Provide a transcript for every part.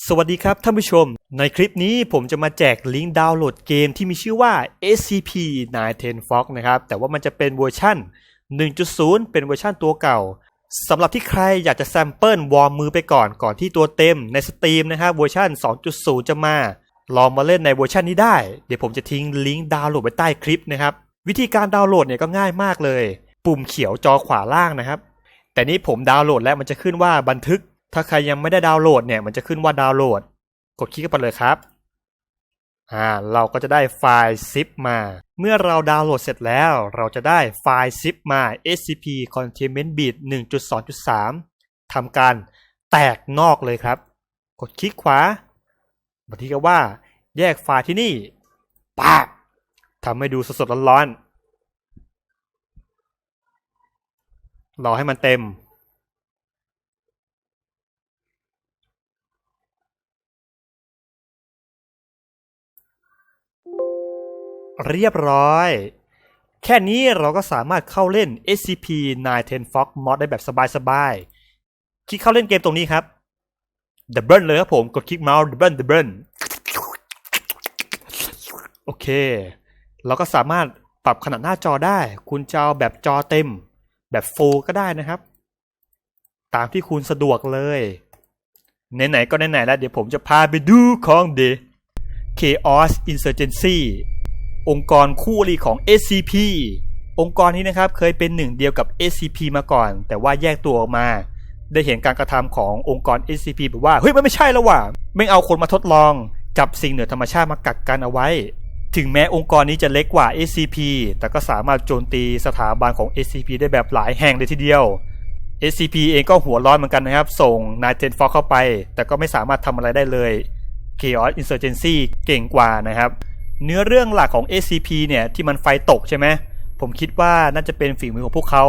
สวัสดีครับท่านผู้ชม ในคลิปนี้ผมจะมาแจกลิงก์ดาวน์โหลดเกมที่มีชื่อว่า SCP-910 Fox นะครับ แต่ว่ามันจะเป็นเวอร์ชั่น 1.0 เป็นเวอร์ชั่นตัวเก่าสำหรับที่ใครอยากจะแซมเปิลวอร์มมือไปก่อนก่อนที่ตัวเต็มในสตรีมนะครับเวอร์ชัน2.0 จะมา ลองมาเล่นในเวอร์ชันนี้ได้ เดี๋ยวผมจะทิ้งลิงก์ดาวน์โหลดไว้ใต้คลิปนะครับ วิธีการดาวน์โหลดเนี่ยก็ง่ายมากเลย ปุ่มเขียวจอขวาล่างนะครับ แต่นี้ผมดาวน์โหลดแล้วมันจะขึ้นว่าบันทึก ถ้าใครยังไม่ได้ดาวน์โหลดเนี่ย มันจะขึ้นว่าดาวน์โหลด กดคลิกเข้าไปเลยครับ อ่า เราก็จะได้ไฟล์ zip มา เมื่อเราดาวน์โหลดเสร็จแล้ว เราจะได้ไฟล์ zip มา scp containment bit 1.2.3ทำการแตกนอกเลยครับ กดคลิกขวาบางทีก็ว่า แยกไฟล์ที่นี่ปากทำให้ดูสดๆร้อนๆรอให้มันเต็ม เรียบร้อย แค่นี้เราก็สามารถเข้าเล่น SCP-910 Fox Mod ได้แบบสบายๆ คลิกเข้าเล่นเกมตรงนี้ครับ Double เลยครับผม กดคลิกเมาส์ Double Double โอเค เราก็สามารถปรับขนาดหน้าจอได้ คุณจะเอาแบบจอเต็ม แบบ Full ก็ได้นะครับ ตามที่คุณสะดวกเลยไหนๆก็ไหนๆแล้วเดี๋ยวผมจะพาไปดูของเด Chaos Insurgency องค์กรคู่อริของ SCP องค์กรนี้นะครับเคยเป็นหนึ่งเดียวกับ SCP มาก่อน แต่ว่าแยกตัวออกมา ได้เห็นการกระทำขององค์กร SCP แบบว่าเฮ้ยมันไม่ใช่แล้วว่ะไม่เอาคนมาทดลอง จับสิ่งเหนือธรรมชาติมากักกันเอาไว้ ถึงแม้องค์กรนี้จะเล็กกว่า SCP แต่ก็สามารถโจมตีสถาบันของ SCP ได้แบบหลายแห่งเลยทีเดียว SCP เองก็หัวร้อนเหมือนกันนะครับ ส่งนายเทนฟอกเข้าไป แต่ก็ไม่สามารถทำอะไรได้เลย Chaos Insurgency เก่งกว่านะครับ เนื้อเรื่องหลักของ SCP เนี่ยที่มันไฟตกใช่ไหมผมคิดว่าน่าจะเป็นฝีมือของพวกเขา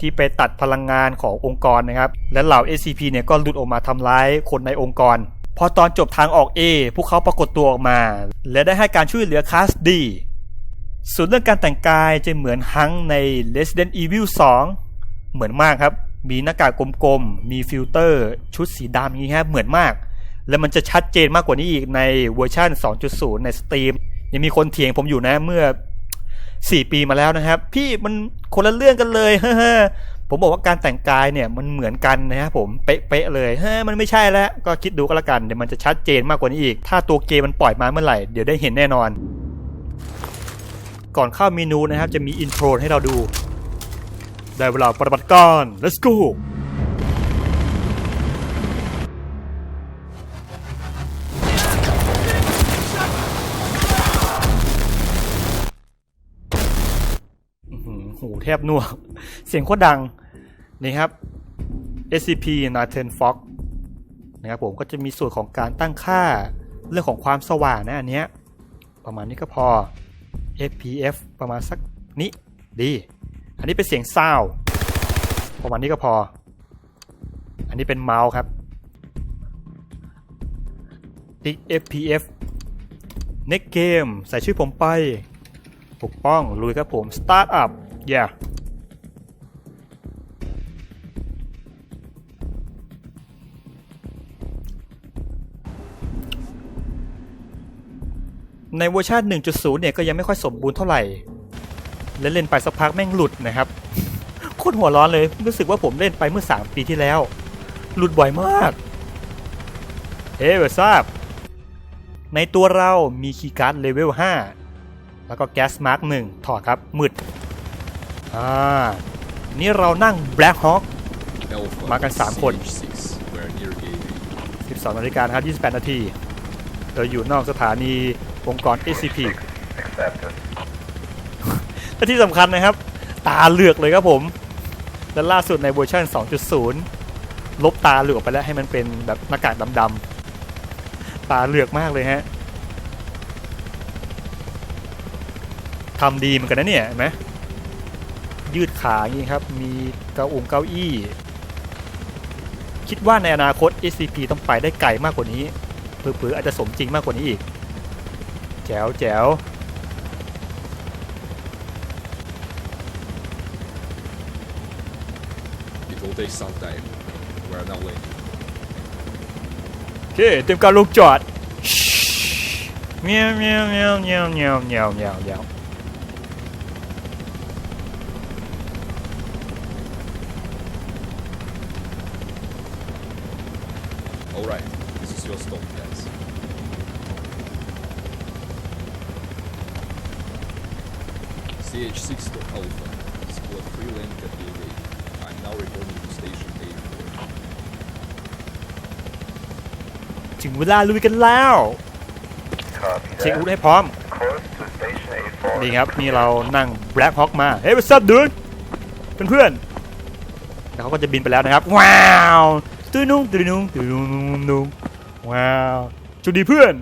ที่ไปตัดพลังงานขององค์กรนะครับ และเหล่า SCP เนี่ยก็หลุดออกมาทำร้ายคนในองค์กร พอตอนจบทางออก A พวกเขาปรากฏตัวออกมา และได้ให้การช่วยเหลือคลาส D ส่วนเรื่องการแต่งกายจะเหมือนฮังใน Resident Evil 2 เหมือนมากครับ มีหน้ากากกลมๆ มีฟิลเตอร์ ชุดสีดำอย่างนี้ครับเหมือนมาก และมันจะชัดเจนมากกว่านี้อีกในเวอร์ชัน2.0 ในสตรีม ยังมีคนเถียงผมอยู่นะเมื่อ4ปีมาแล้วนะครับ พี่มันคนละเรื่องกันเลยฮผมบอกว่าการแต่งกายเนี่ยมันเหมือนกันนะครับผมเป๊ะๆเลยเฮ้มันไม่ใช่แล้วก็คิดดูก็แล้วกันเดี๋ยวมันจะชัดเจนมากกว่านี้อีก ถ้าตัวเกมมันปล่อยมาเมื่อไหร่เดี๋ยวได้เห็นแน่นอน ก่อนเข้าเมนูนะครับจะมีอินโทรให้เราดู ได้เวลาปฏิบัติการ let's go หูแทบหนวเสียงโคตรดังนี่ครับ SCP 910 Fox นะครับผมก็จะมีส่วนของการตั้งค่าเรื่องของความสว่างนะอันเนี้ยประมาณนี้ก็พอ FPF ประมาณสักนี้ดี อันนี้เป็นเสียงซาวด์ประมาณนี้ก็พอ อันนี้เป็นเมาส์ครับติ๊ก FPF Next Game ใส่ชื่อผมไปปกป้องลุยครับผม Start up yeah ในเวอร์ชัน1.0 เนี่ย ก็ยังไม่ค่อยสมบูรณ์เท่าไหร่เล่นเล่นไปสักพักแม่งหลุดนะครับ โคตรหัวร้อนเลย รู้สึกว่าผมเล่นไปเมื่อ 3 ปีที่แล้ว หลุดบ่อยมาก เฮ้ยเวทราบ ในตัวเรามีคีย์การ์ดเลเวล 5 แล้วก็แก๊สมาร์กหนึ่งถอดครับมืด อ่า นี่เรานั่ง Black Hawk มากันสามคน 12นาฬิกาครับ28 นาที เราอยู่นอกสถานีองค์กร SCP และที่สำคัญนะครับ ตาเหลือกเลยครับผม และล่าสุดในเวอร์ชัน2.0 ลบตาเหลือกไปแล้วให้มันเป็นแบบหน้ากากดำๆ ตาเหลือกมากเลยฮะทำดีเหมือนกันนะเนี่ยเห็นไหม ยืดขาอย่างนี้ครับ มีเก้าองเก้าอี้ คิดว่าในอนาคต SCP ต้องไปได้ไกลมากกว่านี้เผื่อๆอาจจะสมจริงมากกว่านี้อีก แจ๋วแจ๋ว It will take some time. We're now waiting. เคเตรียมการลงจอดเมียวเมียวเมียวเมียวเมียวเมียวเมียวเมียว Alright, this is your stop, guys. CH6 to Alpha. Squad 3 lane at the gate. I'm now reporting to station 84. ถึงเวลาลุยกันแล้ว Copy เช็ค that. อาวุธให้พร้อม Course to station 84. นี่ครับ นี่เรานั่ง Black Hawk มา เฮ้ย what's up dude เพื่อนๆแล้วเขาก็จะบินไปแล้วนะครับ ว้าว ตุ้ยนุ่งตุ้ยนุ่งตุ้ยนุ่งนุ่งนุ่งว้าวจุดดีเพื่อน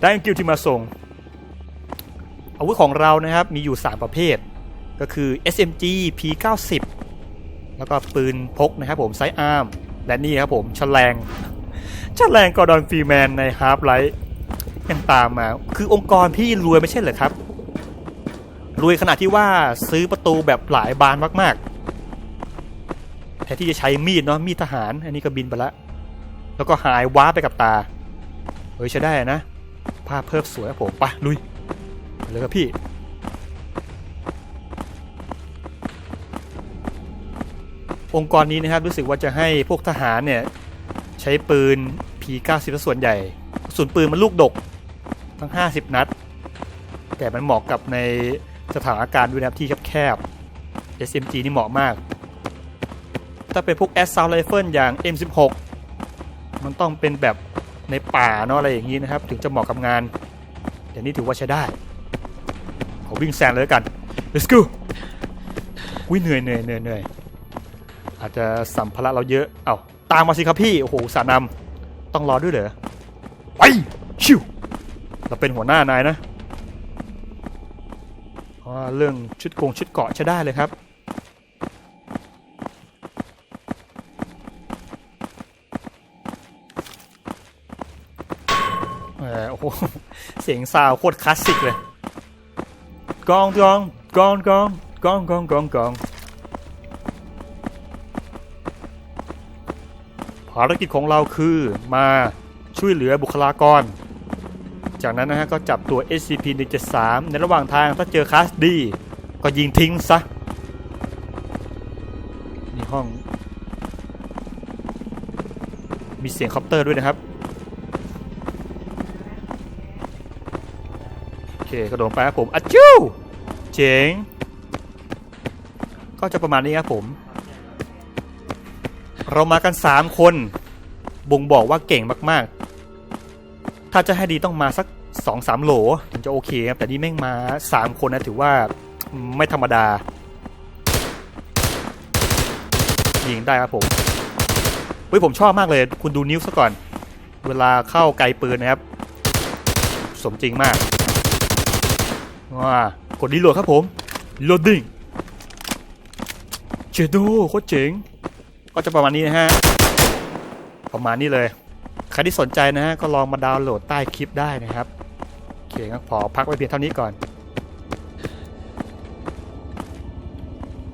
ได้กิวที่มาส่ง อาวุธของเรานะครับมีอยู่ 3 ประเภท ก็คือ SMG P90 แล้วก็ปืนพกนะครับผมไซส์อาร์มและนี่ครับผมฉลงฉลงกอร์ดอนฟรีแมนในฮาร์ l ไลท์ยังตามมา คือองค์กรพี่รวยไม่ใช่เหรอครับ รวยขนาดที่ว่าซื้อประตูแบบหลายบานมากๆ แทนที่จะใช้มีดเนาะมีดทหาร อันนี้ก็บินไปละ แล้วก็หายว้าไปกับตา เฮ้ยใช้ได้นะ ภาพเพิ่มสวยครับผมไปลุยเลยครับพี่ องค์กรนี้นะครับรู้สึกว่าจะให้พวกทหารเนี่ย ใช้ปืน P90 ส่วนใหญ่กระสุนปืนมันลูกดกทั้ง 50 นัด แต่มันเหมาะกับในสถานการณ์ด้วยนะครับที่แคบๆ SMG นี่เหมาะมาก ถ้าเป็นพวก Assault Rifle อย่าง M16 มันต้องเป็นแบบในป่าเนาะอะไรอย่างนี้นะครับ ถึงจะเหมาะกับงานแต่นี่ถือว่าใช้ได้ขอวิ่งแซงเลยกัน let's go วิ่งเหนื่อยเหนื่อยเหนื่อยเหนื่อยอาจจะสัมภาระเราเยอะ เอ้าตามมาสิครับพี่ โอ้โหสานำต้องรอด้วยเหรอ ไป ชิว เราเป็นหัวหน้านายนะเพราะว่าเรื่องชุดกงชุดเกาะใช้ได้เลยครับ เออโอ้โห เสียงซาวโคตรคลาสสิกเลยกองกองกองกองกองกองกองกองภารกิจของเราคือมาช่วยเหลือบุคลากร จากนั้นนะฮะก็จับตัว SCP-173 ในระหว่างทางถ้าเจอคลาสดี ก็ยิงทิ้งซะนี่ห้อง มีเสียงคอปเตอร์ด้วยนะครับ กระโดดไปครับผมอัจจู้เจ๋งก็จะประมาณนี้ครับผม เรามากัน 3 คน บ่งบอกว่าเก่งมากๆ ถ้าจะให้ดีต้องมาสัก 2-3 โหลถึงจะโอเคครับ แต่นี่แม่งมา 3 คนนะถือว่าไม่ธรรมดา ยิงได้ครับผมเฮ้ยผมชอบมากเลย คุณดูนิ้วซะก่อน เวลาเข้าไกลปืนนะครับ สมจริงมาก ว้ากดรีโหลดครับผมโหลดดิ้งเจโดโคตรเจ๋ง ก็จะประมาณนี้นะฮะ ประมาณนี้เลย ใครที่สนใจนะฮะ ก็ลองมาดาวน์โหลดใต้คลิปได้นะครับ โอเคงั้นขอพักไว้เพียงเท่านี้ก่อน